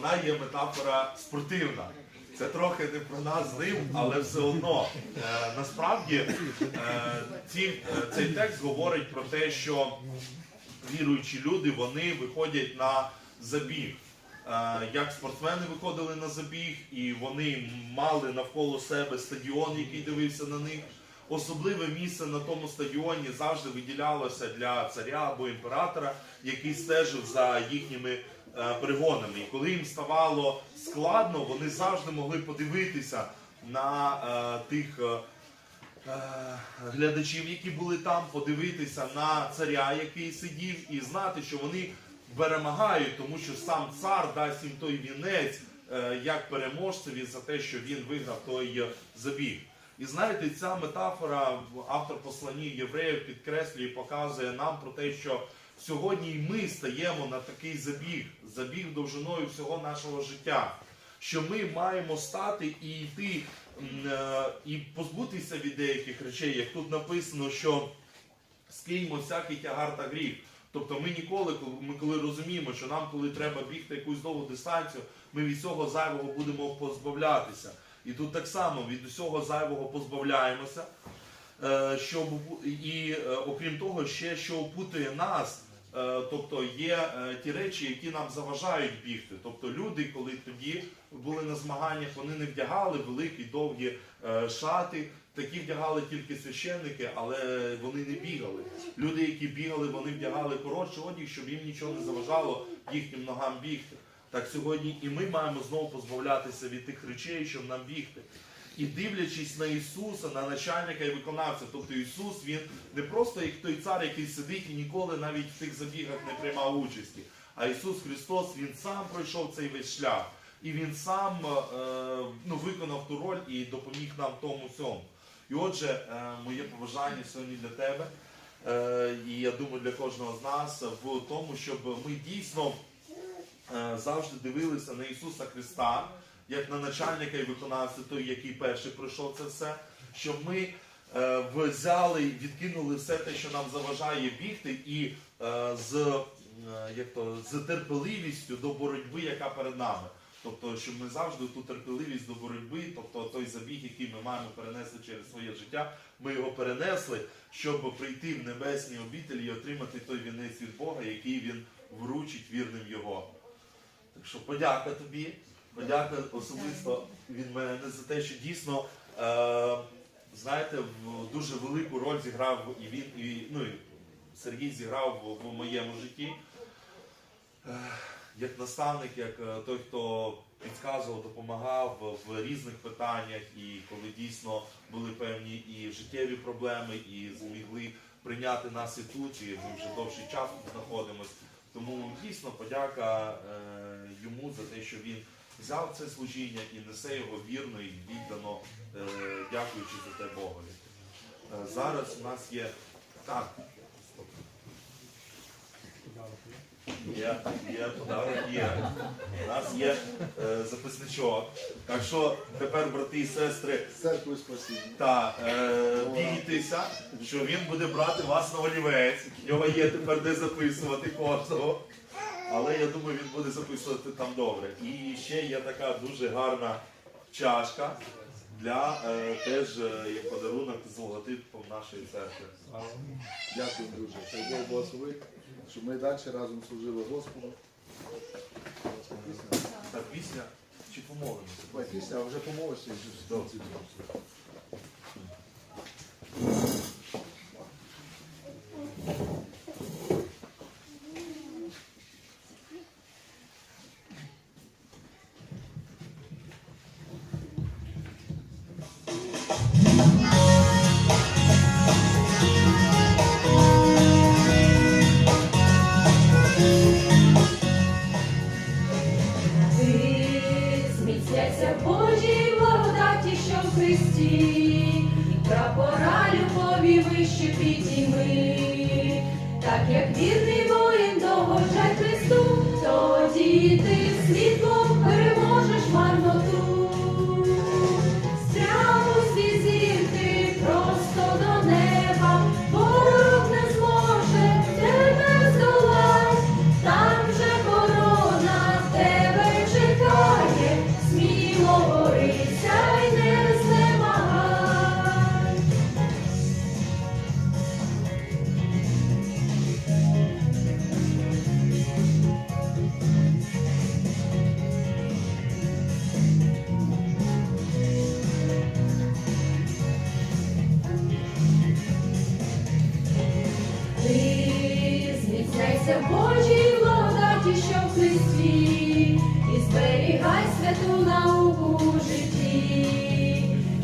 Вона є метафора спортивна. Це трохи не про нас з ним, але все одно. Е, насправді е, ці, е, цей текст говорить про те, що віруючі люди вони виходять на забіг. Як спортсмени виходили на забіг, і вони мали навколо себе стадіон, який дивився на них. Особливе місце на тому стадіоні завжди виділялося для царя або імператора, який стежив за їхніми перегонами. І коли їм ставало складно, вони завжди могли подивитися на е, тих е, е, глядачів, які були там, подивитися на царя, який сидів, і знати, що вони перемагають, тому що сам цар дасть їм той вінець е, як переможцеві за те, що він виграв той е, забіг. І знаєте, ця метафора автор послання євреїв підкреслює і показує нам про те, що сьогодні і ми стаємо на такий забіг, забіг довжиною всього нашого життя. Що ми маємо стати і йти е, і позбутися від деяких речей, як тут написано, що скиньмо всякий тягар та гріх. Тобто ми ніколи, коли ми коли розуміємо, що нам, коли треба бігти якусь довгу дистанцію, ми від цього зайвого будемо позбавлятися. І тут так само від усього зайвого позбавляємося. Е, Щоб, і е, окрім того, ще що опутує нас, е, тобто є ті речі, які нам заважають бігти. Тобто люди, коли тоді були на змаганнях, вони не вдягали великі довгі шати. Такі вдягали тільки священники, але вони не бігали. Люди, які бігали, вони вдягали коротший одяг, щоб їм нічого не заважало їхнім ногам бігти. Так сьогодні і ми маємо знову позбавлятися від тих речей, щоб нам бігти. І дивлячись на Ісуса, на начальника і виконавця, тобто Ісус, він не просто як той цар, який сидить і ніколи навіть в тих забігах не приймав участі. А Ісус Христос, Він сам пройшов цей весь шлях. І Він сам е, ну, виконав ту роль і допоміг нам тому всьому. І отже, е, моє побажання сьогодні для тебе, е, і я думаю, для кожного з нас в тому, щоб ми дійсно завжди дивилися на Ісуса Христа, як на начальника і виконавця, той, який перший пройшов це все, щоб ми е, взяли і відкинули все те, що нам заважає бігти, і е, з, е, як то, з терпеливістю до боротьби, яка перед нами. Тобто, щоб ми завжди ту терпеливість до боротьби, тобто той забіг, який ми маємо перенести через своє життя, ми його перенесли, щоб прийти в небесні обітелі і отримати той вінець від Бога, який він вручить вірним його. Так що подяка тобі, подяка особисто від мене за те, що дійсно, е, знаєте, дуже велику роль зіграв і він, і, ну, і Сергій зіграв в, в моєму житті. Е, як наставник, як е, той, хто підказував, допомагав в різних питаннях, і коли дійсно були певні і життєві проблеми, і змогли прийняти нас і тут, і ми вже довший час тут знаходимося. Тому дійсно подяка е, йому за те, що він взяв це служіння і несе його вірно і віддано, е, дякуючи за те Богові. Е, зараз у нас є так. Є, є подарок, є. У нас є е, записничок. Так що тепер, брати і сестри, та е, бійтеся, що він буде брати вас на олівець. В нього є тепер де записувати кожного. Думаю, він буде записувати там добре. І ще є така дуже гарна чашка для е, теж е, як подарунок з логотипом нашої церкви. Дякую, друже. Хай Бог благословить, щоб ми далі разом служили Господу. Та пісня чи помолимося? Давай пісня, а вже помолишся і Христі, прапора любові вище підійми, так як вірний Молися Божій благодаті, що в Христі, і зберігай святу науку у житті,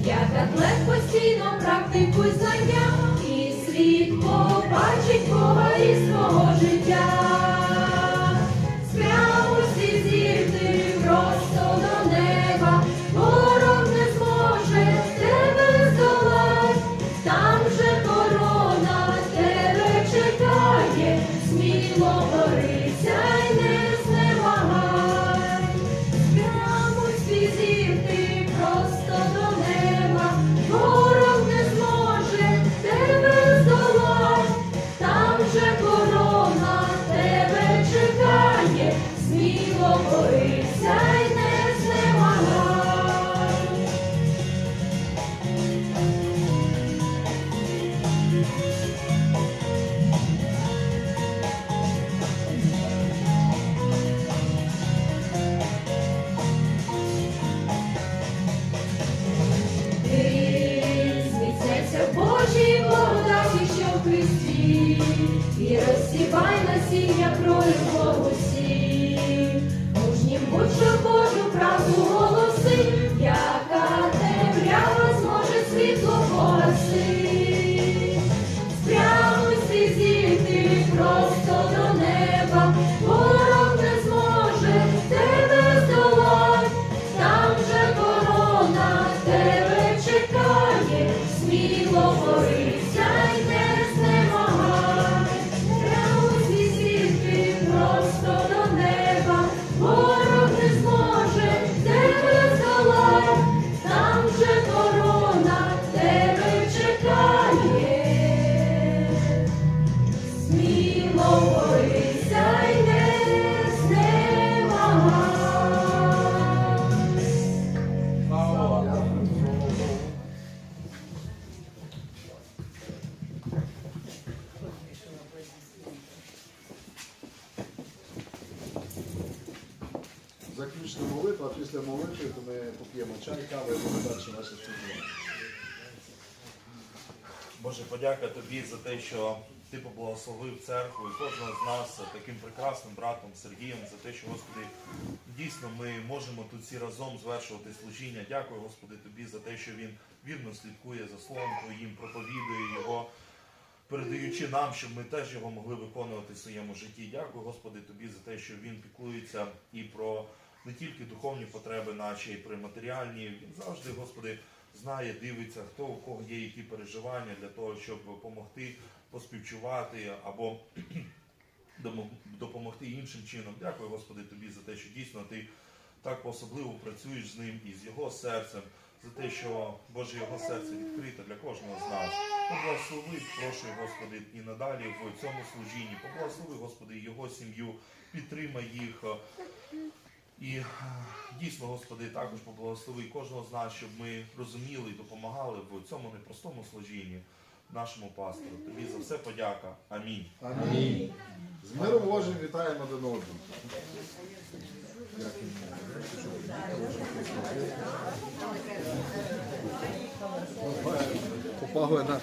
як атлет постійно практикуй знання, і світ побачить Бога і свого. І Заключна молитва, а після молитви то ми поп'ємо чай, каву і будемо наше служіння. Боже, подяка тобі за те, що ти поблагословив церкву і кожного з нас таким прекрасним братом Сергієм, за те, що, Господи, дійсно ми можемо тут всі разом звершувати служіння. Дякую, Господи, тобі за те, що він вірно слідкує за словом Твоїм, проповідує його, передаючи нам, щоб ми теж його могли виконувати в своєму житті. Дякую, Господи, тобі за те, що він піклується і про не тільки духовні потреби наші, і про матеріальні. Він завжди, Господи, знає, дивиться, хто у кого є які переживання для того, щоб допомогти, поспівчувати або допомогти іншим чином. Дякую, Господи, тобі за те, що дійсно ти так по-особливо працюєш з ним і з його серцем, за те, що Боже його серце відкрите для кожного з нас. Поблагослови, прошу, Господи, і надалі в цьому служінні. Поблагослови, Господи, його сім'ю, підтримай їх. І е, дійсно, Господи, також поблагослови кожного з нас, щоб ми розуміли і допомагали в цьому непростому служінні нашому пастору. Тобі за все подяка. Амінь. Амінь. З миром Божим вітаємо один одного. Попали на